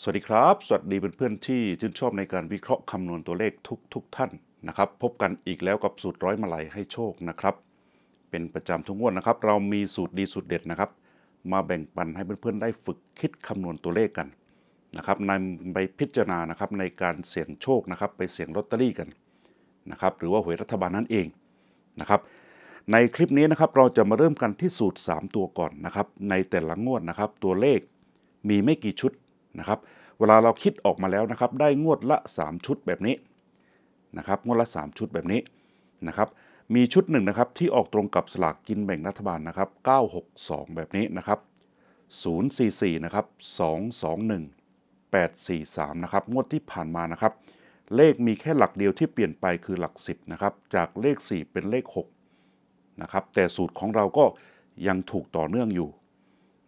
สวัสดีครับ สวัสดีเพื่อนๆที่ชื่นชอบในการวิเคราะห์คำนวณตัวเลขทุกทุกท่านนะครับ พบกันอีกแล้วกับสูตรร้อยมาลัยให้โชคนะครับ เป็นประจำทุกงวดนะครับ เรามีสูตรดีสูตรเด็ดนะครับ มาแบ่งปันให้เพื่อนๆได้ฝึกคิดคำนวณตัวเลขกันนะครับนำไปพิจารณานะครับในการเสี่ยงโชคนะครับ ไปเสี่ยงลอตเตอรี่กันนะครับ หรือว่าหวยรัฐบาลนั่นเองนะครับ ในคลิปนี้นะครับเราจะมาเริ่มกันที่สูตร 3 ตัวก่อนนะครับ ในแต่ละงวดนะครับ ตัวเลขมีไม่กี่ชุด นะครับ เวลาเราคิดออกมาแล้วนะครับ ได้งวดละ 3 ชุดแบบนี้นะครับ งวดละ 3 ชุดแบบนี้นะครับ มีชุดหนึ่งนะครับที่ออกตรงกับสลากกินแบ่งรัฐบาลนะครับ 962 แบบนี้นะครับ 044 นะครับ 221 843 นะครับ งวดที่ผ่านมานะครับ เลขมีแค่หลักเดียวที่เปลี่ยนไปคือหลัก 10 นะครับ จากเลข 4 เป็นเลข 6 นะครับ แต่สูตรของเราก็ยังถูกต่อเนื่องอยู่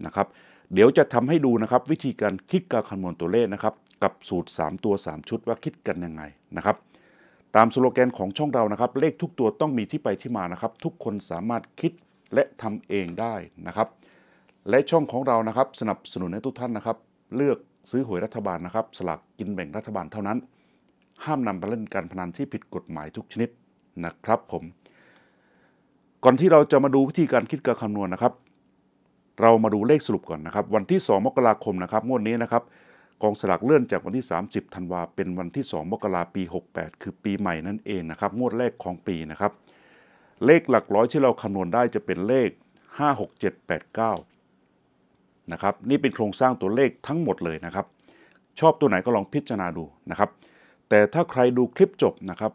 นะครับ เดี๋ยวจะทำให้ดูนะครับ วิธีการคิดการคำนวณตัวเลขนะครับ กับสูตร 3 ตัว 3 ชุดว่าคิดกันยังไงนะครับ ตามสโลแกนของช่องเรานะครับ เลขทุกตัวต้องมีที่ไปที่มานะครับ ทุกคนสามารถคิดและทำเองได้นะครับ และช่องของเรานะครับ สนับสนุนให้ทุกท่านนะครับ เลือกซื้อหวยรัฐบาลนะครับ สลากกินแบ่งรัฐบาลเท่านั้น ห้ามนำไปเล่นการพนันที่ผิดกฎหมายทุกชนิดนะครับผม ก่อนที่เราจะมาดูวิธีการคิดการคำนวณนะครับ เรามาดูเลขสรุปก่อนนะครับ วันที่ 2 มกราคมนะครับงวดนี้นะครับกองสลากเลื่อนจากวันที่ 30ธันวาเป็นวันที่ 2 มกราปี 68 คือปีใหม่นั่นเองนะครับงวดแรกของปีนะครับ เลขหลักร้อยที่เราคำนวณได้จะเป็นเลข 5 6 7 8 9 นะครับ นี่เป็นโครงสร้างตัวเลขทั้งหมดเลยนะครับ ชอบตัวไหนก็ลองพิจารณาดูนะครับ แต่ถ้าใครดูคลิปจบนะครับ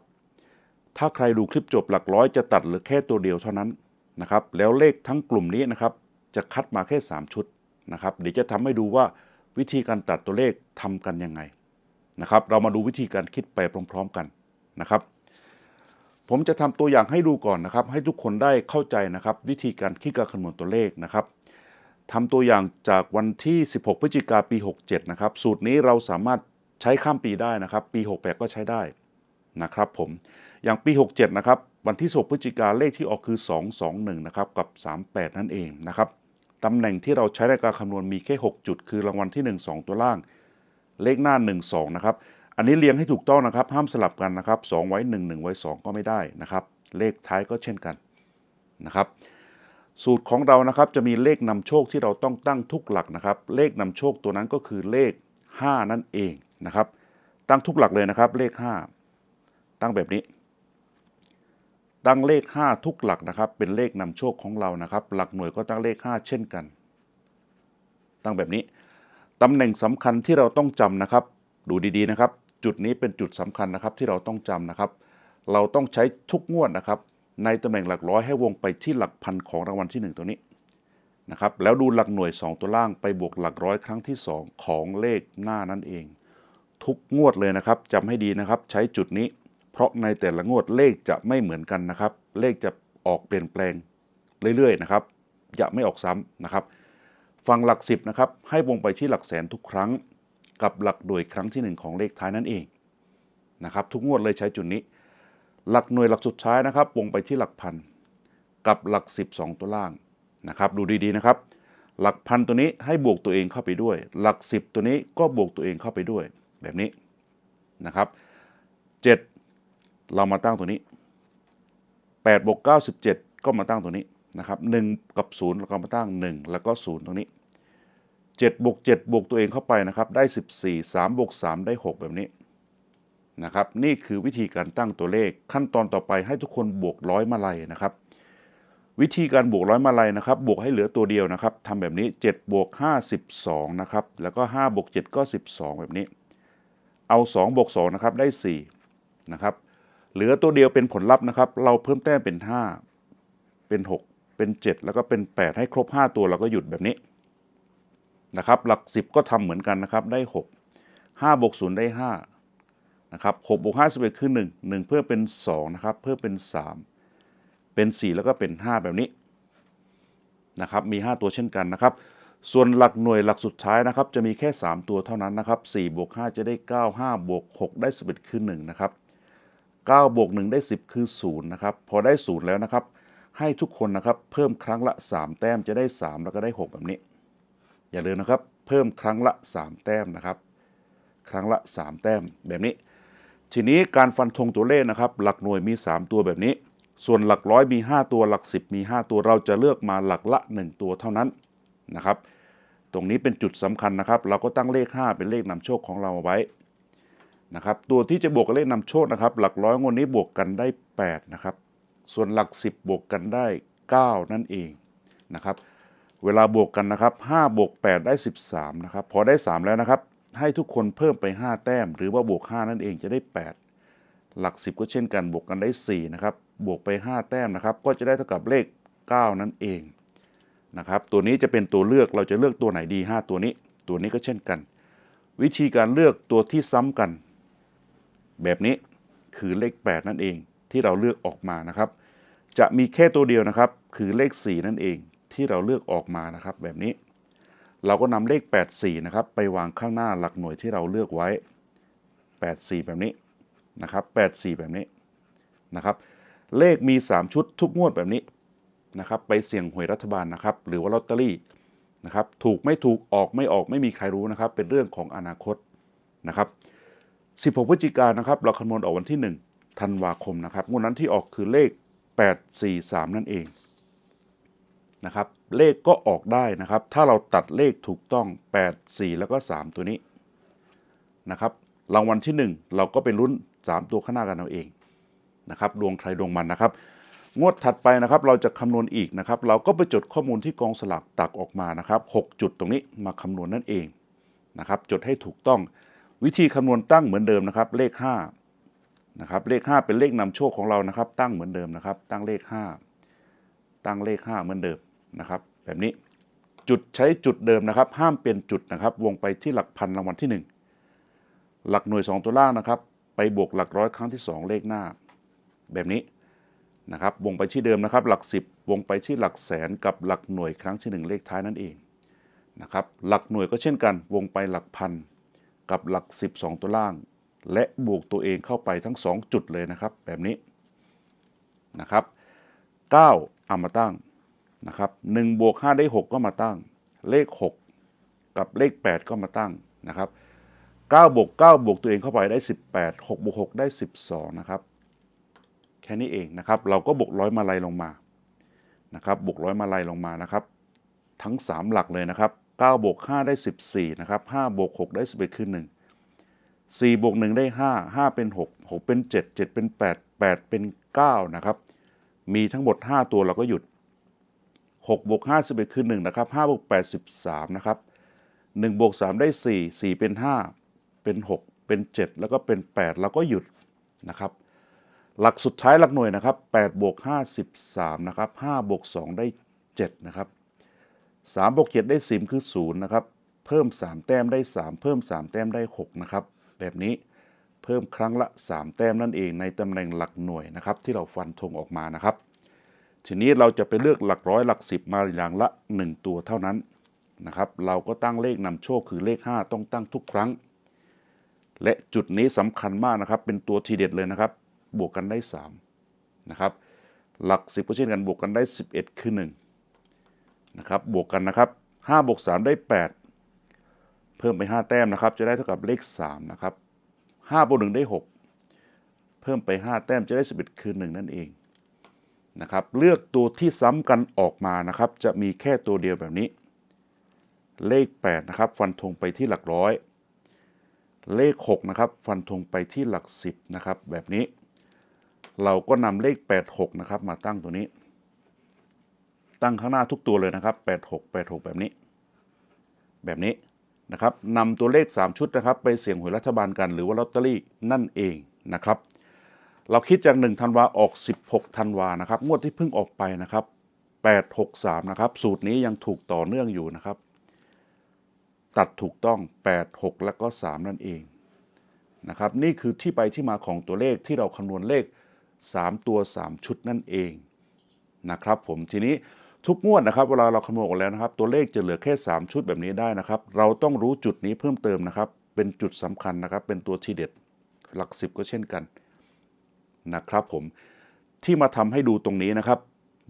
ถ้าใครดูคลิปจบหลักร้อยจะตัดเหรือแค่ตัวเดียวเท่านั้นนะครับ แล้วเลขทั้งกลุ่มนี้นะครับ จะคัดมาแค่ 3 ชุดนะครับเดี๋ยวจะทำให้ดูว่าวิธีการตัดตัวเลขทำกันยังไงนะครับ เรามาดูวิธีการคิดไปพร้อม ๆกันนะครับ ผมจะทำตัวอย่างให้ดูก่อนนะครับ ให้ทุกคนได้เข้าใจนะครับ วิธีการคิดการคำนวณตัวเลขนะครับทำตัวอย่างจากวันที่ 16 พฤศจิกาปี 67 นะครับ สูตรนี้เราสามารถใช้ข้ามปีได้นะครับ ปี 68 ก็ใช้ได้นะครับ ผมอย่างปี 67 นะครับ วันที่16พฤศจิกาเลขที่ออกคือ 221 นะครับ กับ 38 นั่นเองนะครับ ตำแหน่งที่เราใช้ในการคำนวณมีแค่ 6 จุด คือรางวัลที่ 1 2 ตัวล่าง เลขหน้า 1 2 นะครับ อันนี้เรียงให้ถูกต้องนะครับ ห้ามสลับกันนะครับ 2 ไว้ 1 1 ไว้ 2 ก็ไม่ได้นะครับ เลขท้ายก็เช่นกันนะครับ สูตรของเรานะครับจะมีเลขนำโชคที่เราต้องตั้งทุกหลักนะครับ เลขนำโชคตัวนั้นก็คือเลข 5 นั่นเองนะครับ ตั้งทุกหลักเลยนะครับ เลข 5 ตั้งแบบนี้ ตั้งเลข 5 ทุกหลักนะครับ เป็นเลขนำโชคของเรานะครับ หลักหน่วยก็ตั้งเลข 5 เช่นกัน ตั้งแบบนี้ตำแหน่งสำคัญที่เราต้องจำนะครับ ดูดีๆนะครับ จุดนี้เป็นจุดสำคัญนะครับที่เราต้องจำนะครับ เราต้องใช้ทุกงวดนะครับ ในตำแหน่งหลักร้อยให้วงไปที่หลักพันของรางวัลที่ 1 ตัวนี้นะครับแล้วดูหลักหน่วย 2 ตัวล่างไปบวกหลักร้อยครั้งที่ 2 ของเลขหน้านั่นเอง ทุกงวดเลยนะครับจำให้ดีนะครับ ใช้จุดนี้ เพราะในแต่ละงวดเลขจะไม่เหมือนกันนะครับ เลขจะออกเปลี่ยนแปลงเรื่อยๆนะครับจะไม่ออกซ้ำนะครับฟังหลักสิบนะครับให้วงไปที่หลักแสนทุกครั้ง กับหลักหน่วยครั้งที่ 1 ของเลขท้ายนั่นเองนะครับทุกงวดเลยใช้จุดนี้ หลักหน่วยหลักสุดท้ายนะครับ วงไปที่หลักพันกับหลักสิบสองตัวล่างนะครับ ดูดีๆนะครับ หลักพันตัวนี้ให้บวกตัวเองเข้าไปด้วย หลักสิบตัวนี้ก็บวกตัวเองเข้าไปด้วยแบบนี้นะครับเจ็ด เรามาตั้งตัวนี้แปดบวกเก้าสิบเจ็ดก็มาตั้งตัวนี้นะครับหนึ่งกับศูนย์เราก็มาตั้งหนึ่งแล้วก็ศูนย์ตรงนี้เจ็ดบวกเจ็ดบวกตัวเองเข้าไปนะครับ ได้สิบสี่สามบวกสามได้หกแบบนี้นะครับ นี่คือวิธีการตั้งตัวเลขขั้นตอนต่อไปให้ทุกคนบวกร้อยมาลัยนะครับ วิธีการบวกร้อยมาลัยนะครับ บวกให้เหลือตัวเดียวนะครับทำแบบนี้7บวก5 12นะครับแล้วก็5บวก7ก็ 12 แบบนี้ เอา2บวก2นะครับได้4นะครับ เหลือตัวเดียวเป็นผลลัพธ์นะครับ เราเพิ่มแต้มเป็น 5 เป็น 6 เป็น 7 แล้วก็เป็น 8 ให้ครบ 5 ตัวเราก็หยุดแบบนี้นะครับ หลัก 10 ก็ทำเหมือนกันนะครับ ได้ 6 5บวก0ได้5นะครับ6บวก5 11คือ 1 1 เพิ่มเป็น 2 นะครับ เพิ่มเป็น 3 เป็น 4 แล้วก็เป็น 5 แบบนี้นะครับมี 5 ตัวเช่นกันนะครับ ส่วนหลักหน่วยหลักสุดท้ายนะครับ จะมีแค่ 3 ตัวเท่านั้นนะครับ4บวก5จะได้ 9 5บวก6ได้11คือ1นะครับ 9บวก1ได้ 10 คือ0นะครับพอได้ 0 แล้วนะครับ ให้ทุกคนนะครับเพิ่มครั้งละ 3 แต้มจะได้ 3 แล้วก็ได้ 6 แบบนี้ อย่าลืมนะครับ เพิ่มครั้งละ 3 แต้มนะครับ ครั้งละ 3 แต้มแบบนี้ ทีนี้การฟันธงตัวเลขนะครับ หลักหน่วยมี 3 ตัวแบบนี้ ส่วนหลักร้อยมี 5 ตัวหลัก 10 มี 5 ตัวเราจะเลือกมาหลักละ 1 ตัวเท่านั้นนะครับ ตรงนี้เป็นจุดสำคัญนะครับ เราก็ตั้งเลข 5 เป็นเลขนำโชคของเราเาไว้ นะครับตัวที่จะบวกกับเลขนำโชคนะครับ หลักร้อยงวดนี้บวกกันได้ 8 นะครับ ส่วนหลัก 10 บวกกันได้ 9 นั่นเองนะครับ เวลาบวกกันนะครับ5บวก8ได้ 13 นะครับ พอได้ 3 แล้วนะครับ ให้ทุกคนเพิ่มไป 5 แต้ม หรือว่าบวก 5 นั่นเองจะได้ 8 หลัก 10 ก็เช่นกันบวกกันได้ 4 นะครับ บวกไป 5 แต้มนะครับ ก็จะได้เท่ากับเลข 9 นั่นเองนะครับ ตัวนี้จะเป็นตัวเลือกเราจะเลือกตัวไหนดี 5 ตัวนี้ ตัวนี้ก็เช่นกัน วิธีการเลือกตัวที่ซ้ำกัน แบบนี้คือเลข 8 นั่นเองที่เราเลือกออกมานะครับ จะมีแค่ตัวเดียวนะครับ คือเลข 4 นั่นเองที่เราเลือกออกมานะครับ แบบนี้ เราก็นำเลข 84 นะครับ ไปวางข้างหน้าหลักหน่วยที่เราเลือกไว้ 84 แบบนี้นะครับ 84 แบบนี้นะครับ เลขมี 3 ชุดทุกงวดแบบนี้นะครับ ไปเสี่ยงหวยรัฐบาลนะครับ หรือว่าลอตเตอรี่นะครับ ถูกไม่ถูกออกไม่ออกไม่มีใครรู้นะครับ เป็นเรื่องของอนาคตนะครับ 16 พฤศจิกายนนะครับ เราคำนวณออกวันที่ 1 ธันวาคมนะครับงวดนั้นที่ออกคือเลข 843 นั่นเองนะครับ เลขก็ออกได้นะครับ ถ้าเราตัดเลขถูกต้อง 8 4 แล้วก็ 3 ตัวนี้นะครับ รางวัลที่ 1 เราก็ไปลุ้น 3 ตัวข้างหน้ากันเอาเองนะครับ ดวงใครดวงมันนะครับ งวดถัดไปนะครับ เราจะคำนวณอีกนะครับ เราก็ไปจดข้อมูลที่กองสลากตักออกมานะครับ 6 จุดตรงนี้มาคำนวณนั่นเองนะครับ จดให้ถูกต้อง วิธีคำนวณตั้งเหมือนเดิมนะครับ เลข5นะครับเลข 5 เป็นเลขนำโชคของเรานะครับ ตั้งเหมือนเดิมนะครับ ตั้งเลข 5 ตั้งเลข 5 เหมือนเดิมนะครับ แบบนี้จุดใช้จุดเดิมนะครับ ห้ามเปลี่ยนจุดนะครับ วงไปที่หลักพันรางวัลที่ 1 หลักหน่วย 2 ตัวล่างนะครับ ไปบวกหลักร้อยครั้งที่ 2 เลขหน้า แบบนี้นะครับ วงไปที่เดิมนะครับ หลัก 10 วงไปที่หลักแสนกับหลักหน่วยครั้งที่ 1 เลขท้ายนั่นเองนะครับ หลักหน่วยก็เช่นกัน วงไปหลักพัน กับหลัก 12 ตัวล่าง และบวกตัวเองเข้าไปทั้ง 2 จุดเลยนะครับ แบบนี้นะครับ 9 เอามาตั้งนะครับ1บวก5ได้ 6 ก็มาตั้ง เลข 6 กับเลข 8 ก็มาตั้งนะครับ9บวก9บวกตัวเองเข้าไปได้ 18 6บวก6ได้ 12 นะครับ แค่นี้เองนะครับ เราก็บวกร้อยมาลัยลงมานะครับบวกร้อยมาลัยลงมานะครับ ทั้ง 3 หลักเลยนะครับ9บวก5ได้ 14 นะครับ5บวก6ได้ 11 คือ 1 4บวก1ได้ 5 5 เป็น 6 6 เป็น 7 7 เป็น 8 8 เป็น 9 นะครับ มีทั้งหมด 5 ตัวเราก็หยุด 6บวก5 11 คือ 1 นะครับ5บวก8 13 นะครับ1บวก3ได้ 4 4 เป็น 5 เป็น 6 เป็น 7 แล้วก็เป็น 8 แล้วก็หยุดนะครับ หลักสุดท้ายหลักหน่วยนะครับ8บวก5 13 นะครับ5บวก2ได้ 7 นะครับ 3บวก7ได้ 10 คือ 0 นะครับ เพิ่ม 3 แต้มได้ 3 เพิ่ม 3 แต้มได้ 6 นะครับ แบบนี้เพิ่มครั้งละ 3 แต้มนั่นเองในตำแหน่งหลักหน่วยนะครับ ที่เราฟันธงออกมานะครับ ทีนี้เราจะไปเลือกหลักร้อยหลักสิบมาอย่างละ 1 ตัวเท่านั้นนะครับ เราก็ตั้งเลขนำโชคคือเลข 5 ต้องตั้งทุกครั้ง และจุดนี้สำคัญมากนะครับ เป็นตัวทีเด็ดเลยนะครับ บวกกันได้ 3 นะครับ หลัก 10ก็เช่นกันบวกกันได้ 11 คือ 1 นะครับบวกกันนะครับ5บวก3ได้ 8 เพิ่มไป 5 แต้มนะครับ จะได้เท่ากับเลข3นะครับ5บวก1ได้ 6 เพิ่มไป 5 แต้มจะได้ 11 คือ 1 นั่นเองนะครับเลือกตัวที่ซ้ำกันออกมานะครับ จะมีแค่ตัวเดียวแบบนี้ เลข 8 นะครับ ฟันธงไปที่หลักร้อย เลข 6 นะครับ ฟันธงไปที่หลัก 10 นะครับ แบบนี้ เราก็นำเลข 8 6 นะครับ มาตั้งตัวนี้ ตั้งข้างหน้าทุกตัวเลยนะครับ 8 6 8 6 แบบนี้ แบบนี้นะครับนำตัวเลข 3 ชุดนะครับ ไปเสี่ยงหวยรัฐบาลกันหรือว่าลอตเตอรี่นั่นเองนะครับ เราคิดจาก 1 ธันวาออก 16 ธันวานะครับ งวดที่เพิ่งออกไปนะครับ 863 นะครับ สูตรนี้ยังถูกต่อเนื่องอยู่นะครับ ตัดถูกต้อง 8 6 แล้วก็ 3 นั่นเองนะครับ นี่คือที่ไปที่มาของตัวเลขที่เราคำนวณเลข 3 ตัว 3 ชุดนั่นเองนะครับผมทีนี้ ทุกงวดนะครับเวลาเราคำนวณออกแล้วนะครับ ตัวเลขจะเหลือแค่ 3 ชุดแบบนี้ได้นะครับ เราต้องรู้จุดนี้เพิ่มเติมนะครับ เป็นจุดสำคัญนะครับ เป็นตัวทีเด็ดหลักสิบก็เช่นกันนะครับผมที่มาทำให้ดูตรงนี้นะครับ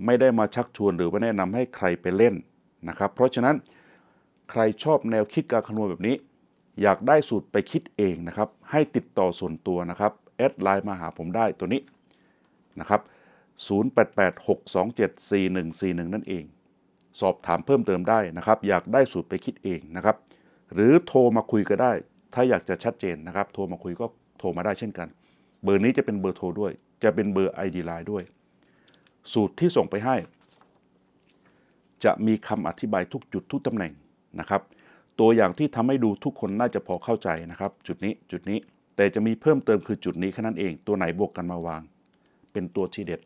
ไม่ได้มาชักชวนหรือว่าแนะนำให้ใครไปเล่นนะครับ เพราะฉะนั้นใครชอบแนวคิดการคำนวณแบบนี้ อยากได้สูตรไปคิดเองนะครับ ให้ติดต่อส่วนตัวนะครับแอดไลน์มาหาผมได้ตัวนี้นะครับ 0886274141 นั่นเอง สอบถามเพิ่มเติมได้นะครับ อยากได้สูตรไปคิดเองนะครับ หรือโทรมาคุยก็ได้ ถ้าอยากจะชัดเจนนะครับ โทรมาคุยก็โทรมาได้เช่นกัน เบอร์นี้จะเป็นเบอร์โทรด้วย จะเป็นเบอร์ ID Line ด้วย สูตรที่ส่งไปให้ จะมีคำอธิบายทุกจุดทุกตำแหน่งนะครับ ตัวอย่างที่ทำให้ดูทุกคนน่าจะพอเข้าใจนะครับ จุดนี้จุดนี้แต่จะมีเพิ่มเติมคือจุดนี้แค่นั้นเอง ตัวไหนบวกกันมาวาง เป็นตัวทีเด็ด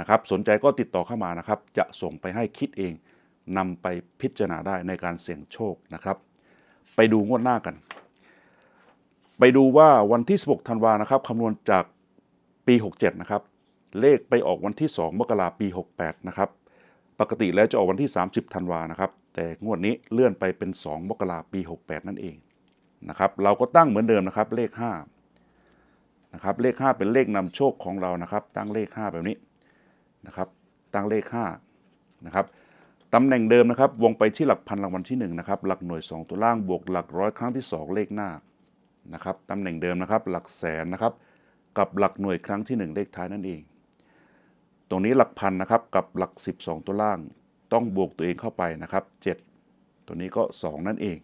นะครับ สนใจก็ติดต่อเข้ามานะครับ จะส่งไปให้คิดเองนำไปพิจารณาได้ในการเสี่ยงโชคนะครับ ไปดูงวดหน้ากัน ไปดูว่าวันที่ 16 ธันวานะครับคำนวณจากปี 67 นะครับ เลขไปออกวันที่ 2 มกราปี 68 นะครับ ปกติแล้วจะออกวันที่ 30 ธันวานะครับ แต่งวดนี้เลื่อนไปเป็น 2 มกราปี 68 นั่นเองนะครับ เราก็ตั้งเหมือนเดิมนะครับ เลข5นะครับ เลข 5 เป็นเลขนำโชคของเรานะครับ ตั้งเลข 5 แบบนี้ นะครับตั้งเลข5นะครับตำแหน่งเดิมนะครับ วงไปที่หลักพันรางวัลที่1นะครับหลักหน่วย 2 ตัวล่างบวกหลักร้อยครั้งที่ 2 เลขหน้านะครับตำแหน่งเดิมนะครับ หลักแสนนะครับ กับหลักหน่วยครั้งที่ 1 เลขท้ายนั่นเอง ตรงนี้หลักพันนะครับกับหลัก 12 ตัวล่าง ต้องบวกตัวเองเข้าไปนะครับ 7 ตัวนี้ก็ 2 นั่นเอง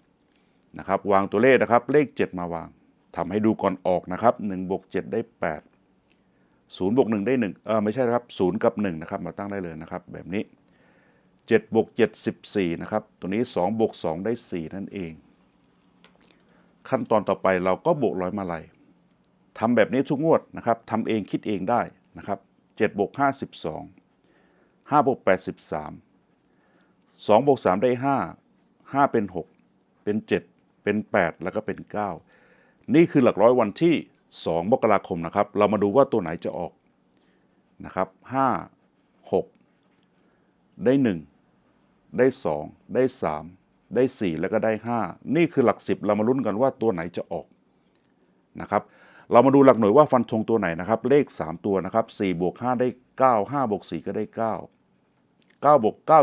นะครับ วางตัวเลขนะครับ เลข 7 มาวางทำให้ดูก่อนออกนะครับ1บวก7ได้ 8 0บวก1ได้1เออไม่ใช่ครับ0กับ 1 นะครับ มาตั้งได้เลยนะครับ แบบนี้7บวก7 14 นะครับ ตัวนี้2บวก2ได้ 4 นั่นเอง ขั้นตอนต่อไปเราก็บวกร้อยมาลัยทำแบบนี้ทุกงวดนะครับทำเองคิดเองได้นะครับ7บวก5 12 5บวก8 13 2บวก3ได้ 5 5 เป็น 6 เป็น 7 เป็น 8 แล้วก็เป็น 9 นี่คือหลักร้อยวันที่ 2 มกราคมนะครับ เรามาดูว่าตัวไหนจะออกนะครับ 5 6 ได้ 1 ได้ 2 ได้ 3 ได้ 4 แล้วก็ได้ 5 นี่คือหลัก 10 เรามาลุ้นกันว่าตัวไหนจะออกนะครับเรามาดูหลักหน่วยว่าฟันธงตัวไหนนะครับ เลข 3 ตัวนะครับ4บวก5ได้ 9 5บวก4ก็ได้ 9 9บวก9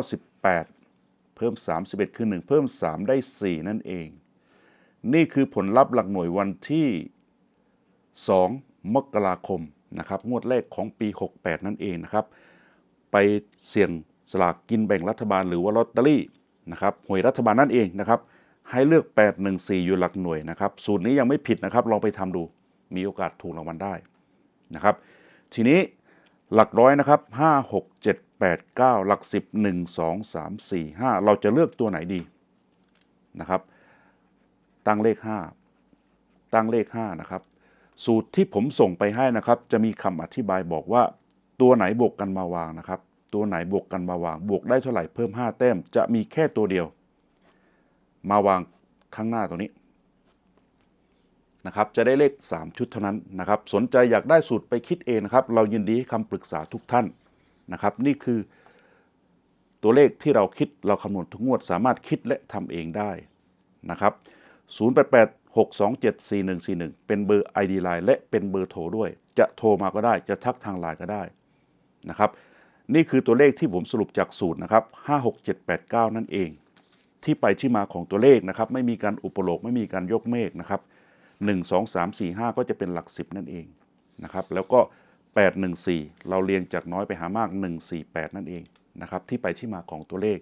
18 เพิ่ม 31 คือ 1 เพิ่ม 3 ได้ 4 นั่นเอง นี่คือผลลัพธ์หลักหน่วยวันที่ 2 มกราคมนะครับงวดแรกของปี 68 นั่นเองนะครับ ไปเสี่ยงสลากกินแบ่งรัฐบาลหรือว่าลอตเตอรี่นะครับหวยรัฐบาลนั่นเองนะครับ ให้เลือก 814 อยู่หลักหน่วยนะครับสูตรนี้ยังไม่ผิดนะครับลองไปทำดูมีโอกาสถูกรางวัลได้นะครับ ทีนี้หลักร้อยนะครับ 5 6 7 8 9 หลัก 10 1 2 3 4 5 เราจะเลือกตัวไหนดีนะครับ ตั้งเลข 5 ตั้งเลข 5 นะครับ สูตรที่ผมส่งไปให้นะครับ จะมีคำอธิบายบอกว่า ตัวไหนบวกกันมาวางนะครับ ตัวไหนบวกกันมาวาง บวกได้เท่าไหร่เพิ่ม 5 แต้ม จะมีแค่ตัวเดียว มาวางข้างหน้าตัวนี้นะครับ จะได้เลข 3 ชุดเท่านั้นนะครับ สนใจอยากได้สูตรไปคิดเองนะครับ เรายินดีให้คำปรึกษาทุกท่านนะครับ นี่คือตัวเลขที่เราคิดเราคำนวณทุกงวดสามารถคิดและทำเองได้นะครับ088 627 4141 เป็นเบอร์ ID Line และเป็นเบอร์โทรด้วย จะโทรมาก็ได้ จะทักทางไลน์ก็ได้นะครับ นี่คือตัวเลขที่ผมสรุปจากสูตรนะครับ 56789 นั่นเอง ที่ไปที่มาของตัวเลขนะครับ ไม่มีการอุปโลกไม่มีการยกเมฆนะครับ1 2 3 4 5 ก็จะเป็นหลัก 10 นั่นเองนะครับ แล้วก็ 814 เราเรียงจากน้อยไปหามาก 148 นั่นเองนะครับ ที่ไปที่มาของตัวเลข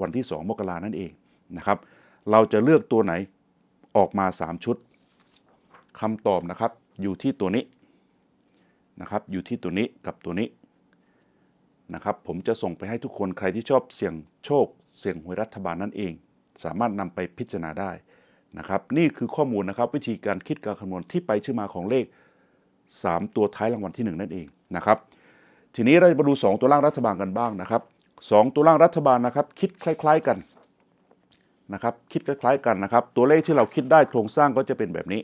วันที่ 2 มกรานั่นเองนะครับ เราจะเลือกตัวไหน ออกมา 3 ชุดคำตอบนะครับอยู่ที่ตัวนี้นะครับอยู่ที่ตัวนี้กับตัวนี้นะครับผมจะส่งไปให้ทุกคนใครที่ชอบเสี่ยงโชค เสี่ยงหวยรัฐบาลนั่นเอง สามารถนำไปพิจารณาได้นะครับนี่คือข้อมูลนะครับวิธีการคิดการคำนวณที่ไปที่อมาของเลข 3 ตัวท้ายรางวัลที่ 1 นั่นเองนะครับทีนี้เราจะมาดู 2 ตัวล่างรัฐบาลกันบ้างนะครับ 2 ตัวล่างรัฐบาลนะครับคิดคล้าย ๆ กัน นะครับคิดคล้ายๆกันนะครับ ตัวเลขที่เราคิดได้โครงสร้างก็จะเป็นแบบนี้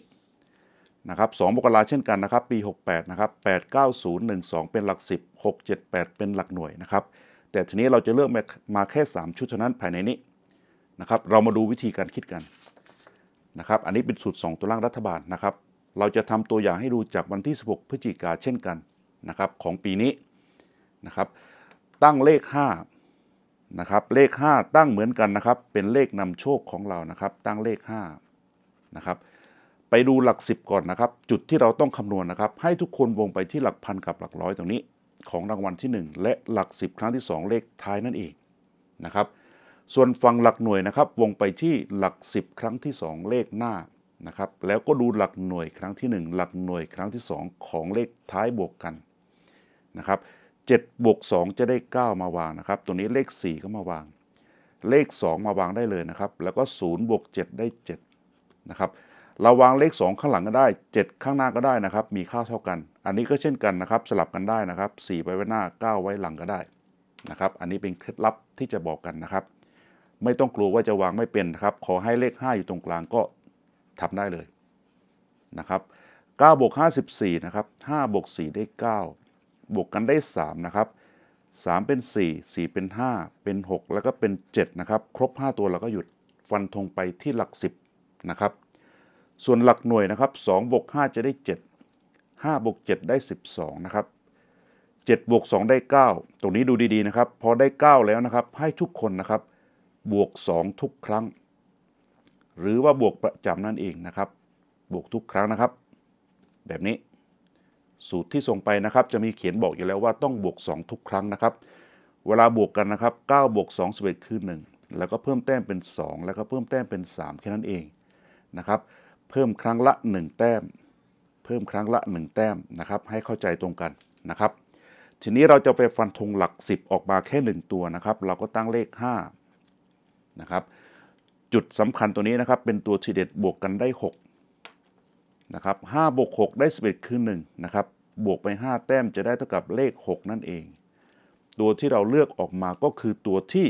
นะครับ2มกราเช่นกันนะครับ ปี 68 นะครับ 89012 เป็นหลัก 10 678 เป็นหลักหน่วยนะครับ แต่ทีนี้เราจะเลือกมาแค่ 3 ชุดเท่านั้นภายในนี้นะครับ เรามาดูวิธีการคิดกันนะครับ อันนี้เป็นสูตร 2 ตัวล่างรัฐบาลนะครับ เราจะทำตัวอย่างให้ดูจากวันที่ 16 พฤศจิกาเช่นกันนะครับของปีนี้นะครับ ตั้งเลข 5 นะครับเลข 5 ตั้งเหมือนกันนะครับ เป็นเลขนำโชคของเรานะครับ ตั้งเลข5นะครับไปดูหลักสิบก่อนนะครับ จุดที่เราต้องคำนวณนะครับ ให้ทุกคนวงไปที่หลักพันกับหลักร้อยตรงนี้ของรางวัลที่หนึ่งและหลักสิบครั้งที่สองเลขท้ายนั่นเองนะครับ ส่วนฝั่งหลักหน่วยนะครับ วงไปที่หลักสิบครั้งที่สองเลขหน้านะครับ แล้วก็ดูหลักหน่วยครั้งที่หนึ่งหลักหน่วยครั้งที่สองของเลขท้ายบวกกันนะครับ 7บวก2จะได้ 9 มาวางนะครับ ตัวนี้เลข 4 ก็มาวาง เลข 2 มาวางได้เลยนะครับ แล้วก็0บวก7ได้7นะครับ เราวางเลข 2 ข้างหลังก็ได้ 7 ข้างหน้าก็ได้นะครับ มีค่าเท่ากัน อันนี้ก็เช่นกันนะครับ สลับกันได้นะครับ 4ไว้ไว้หน้า 9 ไว้หลังก็ได้นะครับ อันนี้เป็นเคล็ดลับที่จะบอกกันนะครับ ไม่ต้องกลัวว่าจะวางไม่เป็นนะครับ ขอให้เลข 5 อยู่ตรงกลางก็ทำได้เลยนะครับ9บวก5 14นะครับ5บวก4ได้ 9 บวกกันได้ 3 นะครับ 3 เป็น 4 4 เป็น 5 เป็น 6 แล้วก็เป็น 7 นะครับ ครบ 5 ตัวเราก็หยุดฟันธงไปที่หลัก 10 นะครับ ส่วนหลักหน่วยนะครับ2บวก5จะได้ 7 5บวก7ได้ 12 นะครับ7บวก2ได้ 9 ตรงนี้ดูดีๆนะครับ พอได้ 9 แล้วนะครับ ให้ทุกคนนะครับ บวก 2 ทุกครั้ง หรือว่าบวกประจำนั่นเองนะครับ บวกทุกครั้งนะครับ แบบนี้ สูตรที่ส่งไปนะครับ จะมีเขียนบอกอยู่แล้วว่าต้องบวก 2 ทุกครั้งนะครับ เวลาบวกกันนะครับ9บวก2 11คือ 1 แล้วก็เพิ่มแต้มเป็น 2 แล้วก็เพิ่มแต้มเป็น 3 แค่นั้นเองนะครับ เพิ่มครั้งละ 1 แต้ม เพิ่มครั้งละ 1 แต้มนะครับ ให้เข้าใจตรงกันนะครับ ทีนี้เราจะไปฟันธงหลัก 10 ออกมาแค่ 1 ตัวนะครับ เราก็ตั้งเลข5นะครับ จุดสำคัญตัวนี้นะครับ เป็นตัวทีเด็ดบวกกันได้ 6 นะครับ5บวก6ได้ 11 คือ1นะครับ บวกไป 5 แต้มจะได้เท่ากับเลข 6 นั่นเอง ตัวที่เราเลือกออกมาก็คือตัวที่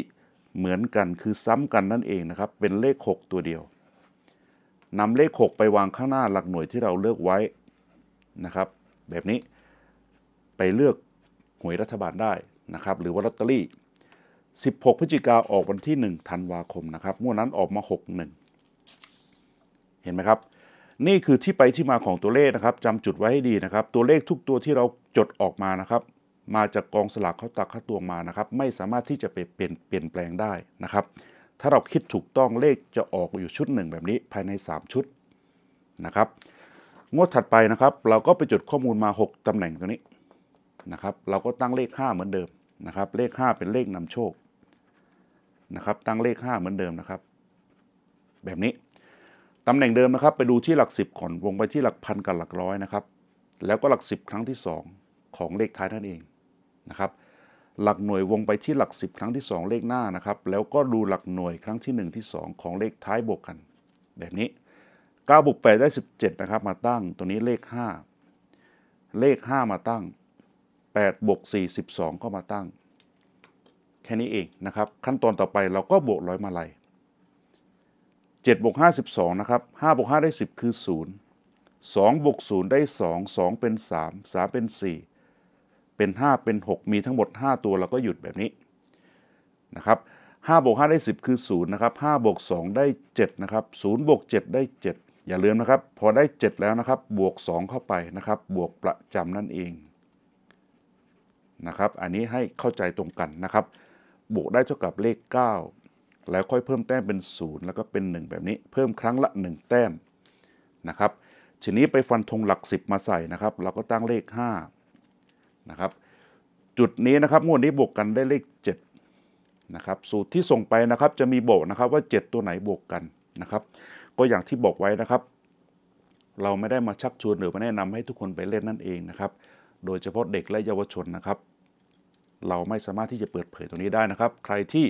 เหมือนกันคือซ้ำกันนั่นเองนะครับ เป็นเลข 6 ตัวเดียวนำเลข 6 ไปวางข้างหน้าหลักหน่วยที่เราเลือกไว้นะครับ แบบนี้ไปเลือกหวยรัฐบาลได้นะครับ หรือว่าลอตเตอรี่ 16 พฤศจิกาออกวันที่ 1 ธันวาคมนะครับงวดนั้นออกมา 61 เห็นไหมครับ นี่คือที่ไปที่มาของตัวเลขนะครับจำจุดไว้ให้ดีนะครับ ตัวเลขทุกตัวที่เราจดออกมานะครับ มาจากกองสลากเขาตักเข้าตัวมานะครับ ไม่สามารถที่จะไปเปลี่ยนเปลี่ยนแปลงได้นะครับ ถ้าเราคิดถูกต้องเลขจะออกอยู่ชุดหนึ่งแบบนี้ภายใน 3 ชุดนะครับงวดถัดไปนะครับ เราก็ไปจดข้อมูลมา 6ตำแหน่งตัวนี้นะครับ เราก็ตั้งเลข 5 เหมือนเดิมนะครับ เลข 5 เป็นเลขนำโชคนะครับ ตั้งเลข 5 เหมือนเดิมนะครับ แบบนี้ ตำแหน่งเดิมนะครับ ไปดูที่หลัก 10ก่อนวงไปที่หลักพันกับหลักร้อยนะครับ แล้วก็หลัก 10 ครั้งที่ 2 ของเลขท้ายนั่นเองนะครับ หลักหน่วยวงไปที่หลัก 10 ครั้งที่ 2 เลขหน้านะครับ แล้วก็ดูหลักหน่วยครั้งที่ 1 ที่ 2 ของเลขท้ายบวกกัน แบบนี้9บวก8ได้ 17 นะครับ มาตั้งตัวนี้เลข 5 เลข 5 มาตั้ง8บวก4 12 ก็มาตั้ง แค่นี้เองนะครับ ขั้นตอนต่อไปเราก็บวกร้อยมาลัย 7บวก5 12 นะครับ5บวก5ได้ 10 คือ 0 2บวก0ได้ 2 2 เป็น 3 3 เป็น 4 เป็น 5 เป็น 6 มีทั้งหมด 5 ตัวเราก็หยุดแบบนี้นะครับ5บวก5ได้ 10 คือ 0 นะครับ5บวก2ได้ 7 นะครับ0บวก7ได้ 7 อย่าลืมนะครับ พอได้ 7 แล้วนะครับ บวก 2 เข้าไปนะครับ บวกประจำนั่นเองนะครับ อันนี้ให้เข้าใจตรงกันนะครับ บวกได้เท่ากับเลข 9 แล้วค่อยเพิ่มแต้มเป็น 0 แล้วก็เป็น 1 แบบนี้ เพิ่มครั้งละ 1 แต้มนะครับทีนี้ไปฟันธงหลัก 10 มาใส่นะครับ เราก็ตั้งเลข5นะครับจุดนี้นะครับงวดนี้บวกกันได้เลข7นะครับสูตรที่ส่งไปนะครับจะมีบอกนะครับว่า 7 ตัวไหนบวกกันนะครับ ก็อย่างที่บอกไว้นะครับ เราไม่ได้มาชักชวนหรือมาแนะนำให้ทุกคนไปเล่นนั่นเองนะครับ โดยเฉพาะเด็กและเยาวชนนะครับ เราไม่สามารถที่จะเปิดเผยตรงนี้ได้นะครับ ใครที่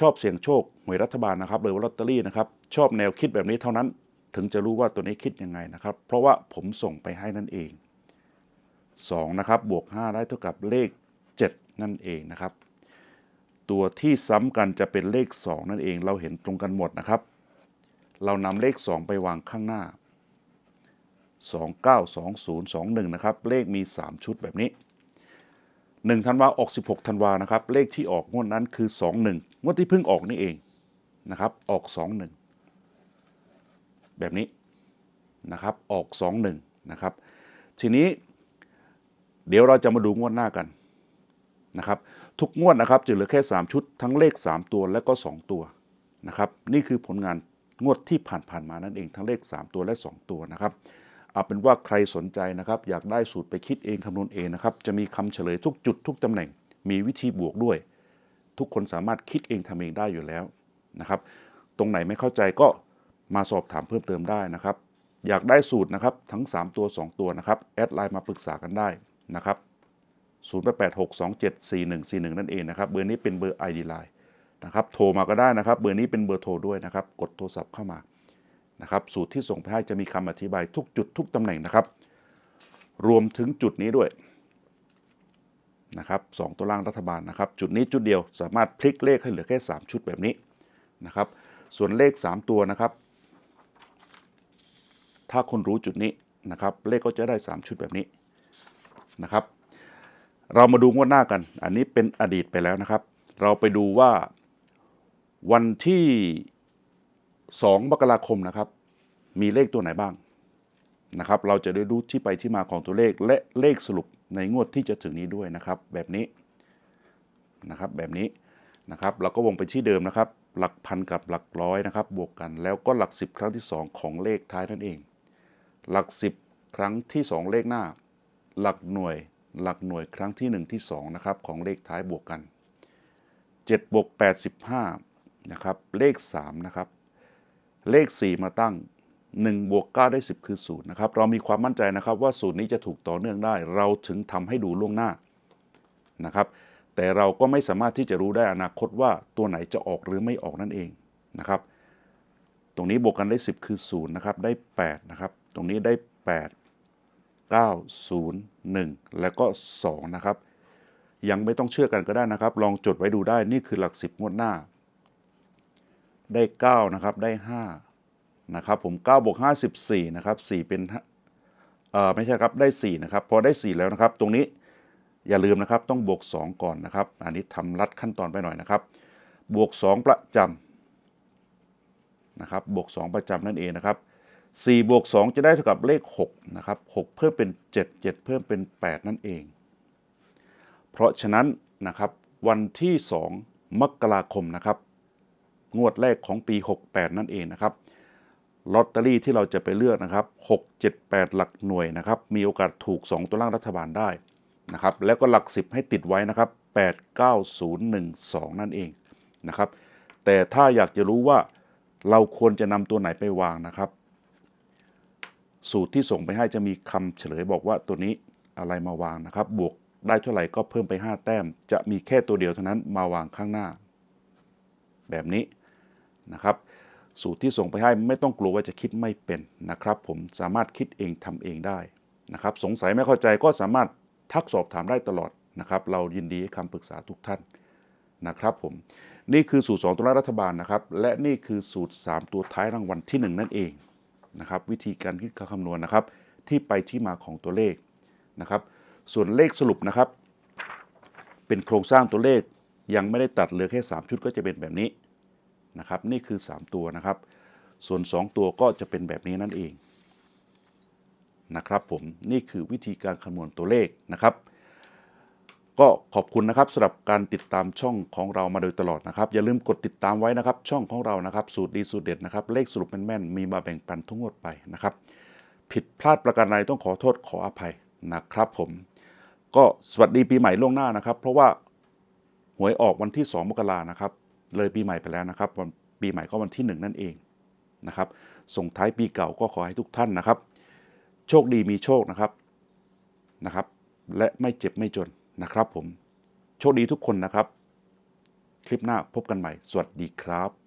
ชอบเสี่ยงโชคหวยรัฐบาลนะครับหรือว่าลอตเตอรี่นะครับ ชอบแนวคิดแบบนี้เท่านั้น ถึงจะรู้ว่าตัวนี้คิดยังไงนะครับ เพราะว่าผมส่งไปให้นั่นเอง2นะครับบวก 5 ได้เท่ากับเลข 7 นั่นเองนะครับ ตัวที่ซ้ำกันจะเป็นเลข 2 นั่นเอง เราเห็นตรงกันหมดนะครับ เรานำเลข 2 ไปวางข้างหน้า 2 9 2 0 2 1 นะครับ เลขมี 3 ชุดแบบนี้ 1ธันวาออก 16ธันวานะครับ เลขที่ออกงวดนั้นคือ 21 งวดที่เพิ่งออกนี่เองนะครับ ออก 21 แบบนี้นะครับ ออก 21 นะครับ ทีนี้ เดี๋ยวเราจะมาดูงวดหน้ากันนะครับ ทุกงวดนะครับจะเหลือแค่ 3 ชุด ทั้งเลข 3 ตัวและก็ 2 ตัวนะครับ นี่คือผลงานงวดที่ผ่านๆมานั่นเอง ทั้งเลข 3 ตัวและ 2 ตัวนะครับ เอาเป็นว่าใครสนใจนะครับ อยากได้สูตรไปคิดเองคำนวณเองนะครับ จะมีคำเฉลยทุกจุดทุกตำแหน่ง มีวิธีบวกด้วย ทุกคนสามารถคิดเองทำเองได้อยู่แล้วนะครับ ตรงไหนไม่เข้าใจก็มาสอบถามเพิ่มเติมได้นะครับ อยากได้สูตรนะครับทั้ง 3 ตัว 2 ตัวนะครับแอดไลน์มาปรึกษากันได้นะครับ0886274141 นั่นเองนะครับ เบอร์นี้เป็นเบอร์ ID Line นะครับ โทรมาก็ได้นะครับ เบอร์นี้เป็นเบอร์โทรด้วยนะครับ กดโทรศัพท์เข้ามา นะครับสูตรที่ส่งไปให้จะมีคำอธิบายทุกจุดทุกตำแหน่งนะครับ รวมถึงจุดนี้ด้วยนะครับสองตัวล่างรัฐบาลนะครับ จุดนี้จุดเดียวสามารถพลิกเลขให้เหลือแค่ 3 ชุดแบบนี้นะครับ ส่วนเลข 3 ตัวนะครับ ถ้าคนรู้จุดนี้นะครับ เลขก็จะได้ 3 ชุดแบบนี้นะครับ เรามาดูงวดหน้ากัน อันนี้เป็นอดีตไปแล้วนะครับ เราไปดูว่าวันที่ 2มกราคมนะครับ มีเลขตัวไหนบ้างนะครับ เราจะได้รู้ที่ไปที่มาของตัวเลขและเลขสรุปในงวดที่จะถึงนี้ด้วยนะครับ แบบนี้นะครับ แบบนี้นะครับ เราก็วงไปที่เดิมนะครับ หลักพันกับหลักร้อยนะครับ บวกกัน แล้วก็หลัก 10 ครั้งที่ 2 ของเลขท้ายนั่นเอง หลัก 10 ครั้งที่ 2 เลขหน้า หลักหน่วย หลักหน่วยครั้งที่ 1 ที่2นะครับของเลขท้ายบวกกัน7บวก85นะครับ เลข3นะครับ เลข 4 มาตั้ง 1 บวก 9 ได้ 10 คือ 0 นะครับ เรามีความมั่นใจนะครับว่าสูตรนี้จะถูกต่อเนื่องได้ เราถึงทำให้ดูล่วงหน้านะครับ แต่เราก็ไม่สามารถที่จะรู้ได้อนาคตว่าตัวไหนจะออกหรือไม่ออกนั่นเองนะครับ ตรงนี้บวกกันได้ 10 คือ 0 นะครับ ได้ 8 นะครับ ตรงนี้ได้ 8 9 0 1 แล้วก็ 2 นะครับ ยังไม่ต้องเชื่อกันก็ได้นะครับ ลองจดไว้ดูได้ นี่คือหลัก 10 งวดหน้า ได้9นะครับได้5นะครับผม9บวก5 14นะครับ4เป็นเอ่อไม่ใช่ครับได้4นะครับพอได้ 4 แล้วนะครับ ตรงนี้อย่าลืมนะครับต้องบวก 2 ก่อนนะครับ อันนี้ทำรัดขั้นตอนไปหน่อยนะครับ บวก 2 ประจำนะครับบวก 2 ประจำนั่นเองนะครับ4บวก2จะได้เท่ากับเลข6นะครับ6เพิ่มเป็น 7 7 เพิ่มเป็น 8 นั่นเอง เพราะฉะนั้นนะครับวันที่ 2 มกราคมนะครับ งวดแรกของปี 68 นั่นเองนะครับลอตเตอรี่ที่เราจะไปเลือกนะครับ 6 7 8 หลักหน่วยนะครับ มีโอกาสถูก 2 ตัวล่างรัฐบาลได้นะครับ แล้วก็หลัก 10 ให้ติดไว้นะครับ 8 9 0 1 2 นั่นเองนะครับ แต่ถ้าอยากจะรู้ว่าเราควรจะนำตัวไหนไปวางนะครับ สูตรที่ส่งไปให้จะมีคำเฉลยบอกว่าตัวนี้อะไรมาวางนะครับ บวกได้เท่าไหร่ก็เพิ่มไป 5 แต้ม จะมีแค่ตัวเดียวเท่านั้นมาวางข้างหน้า แบบนี้ นะครับ สูตรที่ส่งไปให้ไม่ต้องกลัวว่าจะคิดไม่เป็นนะครับ ผมสามารถคิดเองทำเองได้นะครับ สงสัยไม่เข้าใจก็สามารถทักสอบถามได้ตลอดนะครับ เรายินดีให้คำปรึกษาทุกท่านนะครับผมนี่คือสูตร 2 ตัวรัฐบาลนะครับ และนี่คือสูตร 3 ตัวท้ายรางวัลที่ 1 นั่นเองนะครับ วิธีการคิดคำนวณนะครับ ที่ไปที่มาของตัวเลขนะครับ ส่วนเลขสรุปนะครับ เป็นโครงสร้างตัวเลขยังไม่ได้ตัดเหลือแค่ 3 ชุดก็จะเป็นแบบนี้ นะครับ นี่คือ 3 ตัวนะครับ ส่วน 2 ตัวก็จะเป็นแบบนี้นั่นเองนะครับผมนี่คือวิธีการคำนวณตัวเลขนะครับ ก็ขอบคุณนะครับสำหรับการติดตามช่องของเรามาโดยตลอดนะครับ อย่าลืมกดติดตามไว้นะครับ ช่องของเรานะครับ สูตรดีสูตรเด็ดนะครับ เลขสรุปแม่นๆมีมาแบ่งปันทุกงวดไปนะครับ ผิดพลาดประการใดต้องขอโทษขออภัยนะครับ ผม ก็สวัสดีปีใหม่ล่วงหน้านะครับ เพราะว่าหวยออกวันที่ 2 มกรานะครับ เลยปีใหม่ไปแล้วนะครับวันปีใหม่ก็วันที่ 1 นั่นเองนะครับ ส่งท้ายปีเก่าก็ขอให้ทุกท่านนะครับ โชคดีมีโชคนะครับนะครับ และไม่เจ็บไม่จนนะครับ ผมโชคดีทุกคนนะครับ คลิปหน้าพบกันใหม่ สวัสดีครับ